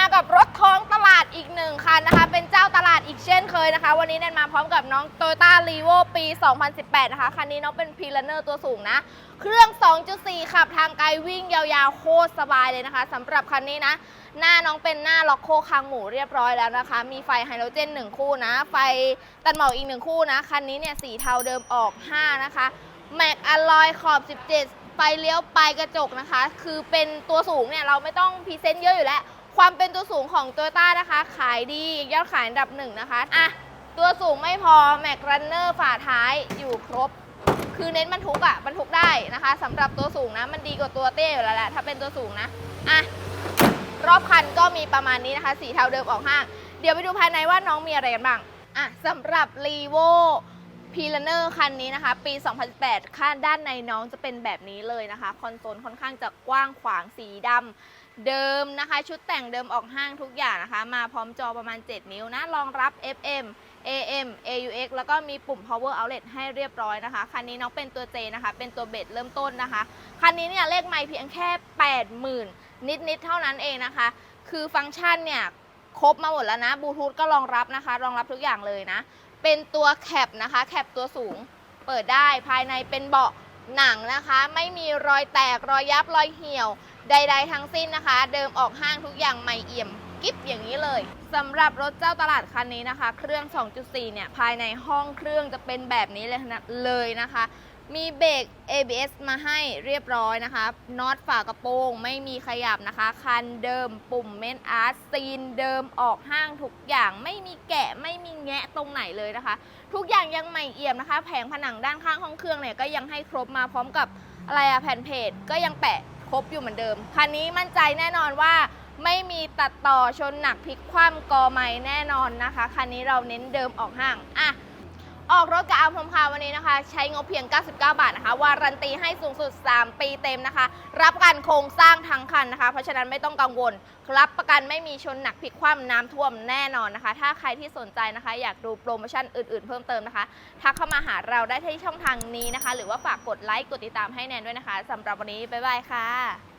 มากับรถท้องตลาดอีกหนึ่งคันนะคะ เป็นเจ้าตลาดอีกเช่นเคยนะคะ วันนี้แนนมาพร้อมกับน้อง Toyota r e v o ปี 2018 นะคะ คันนี้น้องเป็นพ r ี u เนอร์ตัวสูงนะ เครื่อง 2.4 ขับทางไกลวิ่งยาวๆ โคตรสบายเลยนะคะสำหรับคันนี้นะ หน้าน้องเป็นหน้าล็อกโคคางหมูเรียบร้อยแล้วนะคะ มีไฟไฮโดรเจน 1 คู่นะ ไฟตัดหมอกอีก 1 คู่นะ คันนี้เนี่ยสีเทาเดิมออก 5 นะคะ แม็กอลลอยขอบ 17 ไฟเลี้ยวปลายกระจกนะคะ คือเป็นตัวสูงเนี่ยเราไม่ต้องพรีเซนต์เยอะอยู่แล้ว ความเป็นตัวสูงของ t o y ต้านะคะ ขายดียอดขายอันดับหนึ่งนะคะอะตัวสูงไม่พอแม็กรันเนอร์ฝาท้ายอยู่ครบ คือเน้นบรรทุกอะบรรทุกได้นะคะสำหรับตัวสูงนะ มันดีกว่าตัวเต้อยู่แล้วแหละถ้าเป็นตัวสูงนะอะรอบคันก็มีประมาณนี้นะคะ สีเทาเดิมออกห้าง เดี๋ยวไปดูภายในว่าน้องมีอะไรกันบ้างอะสำหรับ r e v o p l a n e r คันนี้นะคะ ปี 2018 ค่าด้านในน้องจะเป็นแบบนี้เลยนะคะ คอนโซลค่อนข้างจะกว้างขวางสีดำ เดิมนะคะ ชุดแต่งเดิมออกห้างทุกอย่างนะคะ มาพร้อมจอประมาณ 7 นิ้วนะรองรับ FM AM AUX แล้วก็มีปุ่ม power outlet ให้เรียบร้อยนะคะ คันนี้น้องเป็นตัว J นะคะ เป็นตัวเบสเริ่มต้นนะคะ คันนี้เนี่ยเลขไม่เพียงแค่ 80,000 นิด ๆ เท่านั้นเองนะคะ คือฟังก์ชันเนี่ย ครบมาหมดแล้วนะบลูทูธก็รองรับนะคะ รองรับทุกอย่างเลยนะ เป็นตัวแคปนะคะแคปตัวสูงเปิดได้ภายในเป็นเบาะหนังนะคะ ไม่มีรอยแตกรอยยับรอยเหี่ยว ใด ๆ ทั้งสิ้นนะคะ เดิมออกห้างทุกอย่างใหม่เอี่ยมกิ๊บอย่างนี้เลยสำหรับรถเจ้าตลาดคันนี้นะคะ เครื่อง 2.4 เนี่ย ภายในห้องเครื่องจะเป็นแบบนี้เลยนะเลยนะคะ มีเบรก ABS มาให้เรียบร้อยนะคะน็อตฝากระโปรงไม่มีขยับนะคะ คันเดิมปุ่มเมนอาร์ตซีนเดิมออกห้างทุกอย่างไม่มีแกะไม่มีแงะตรงไหนเลยนะคะ ทุกอย่างยังใหม่เอี่ยมนะคะ แผงผนังด้านข้างห้องเครื่องเนี่ยก็ยังให้ครบมาพร้อมกับอะไรอะแผ่นเพจก็ยังแปะ ครบอยู่เหมือนเดิม คันนี้มั่นใจแน่นอนว่าไม่มีตัดต่อชนหนักพลิกคว่ำกอไม้แน่นอนนะคะ คันนี้เราเน้นเดิมออกห้างอะ ออกรถกับอาพรมพาวันนี้นะคะ ใช้งบเพียง 99 บาทนะคะ วารันตีให้สูงสุด 3 ปีเต็มนะคะ รับกันโครงสร้างทั้งคันนะคะ เพราะฉะนั้นไม่ต้องกังวล รับประกันไม่มีชนหนักพลิกคว่ำน้ำท่วมแน่นอนนะคะ ถ้าใครที่สนใจนะคะ อยากดูโปรโมชั่นอื่นๆ เพิ่มเติมนะคะ ทักเข้ามาหาเราได้ที่ช่องทางนี้นะคะ หรือว่าฝากกดไลค์กดติดตามให้แนนด้วยนะคะสำหรับวันนี้บ๊ายบายค่ะ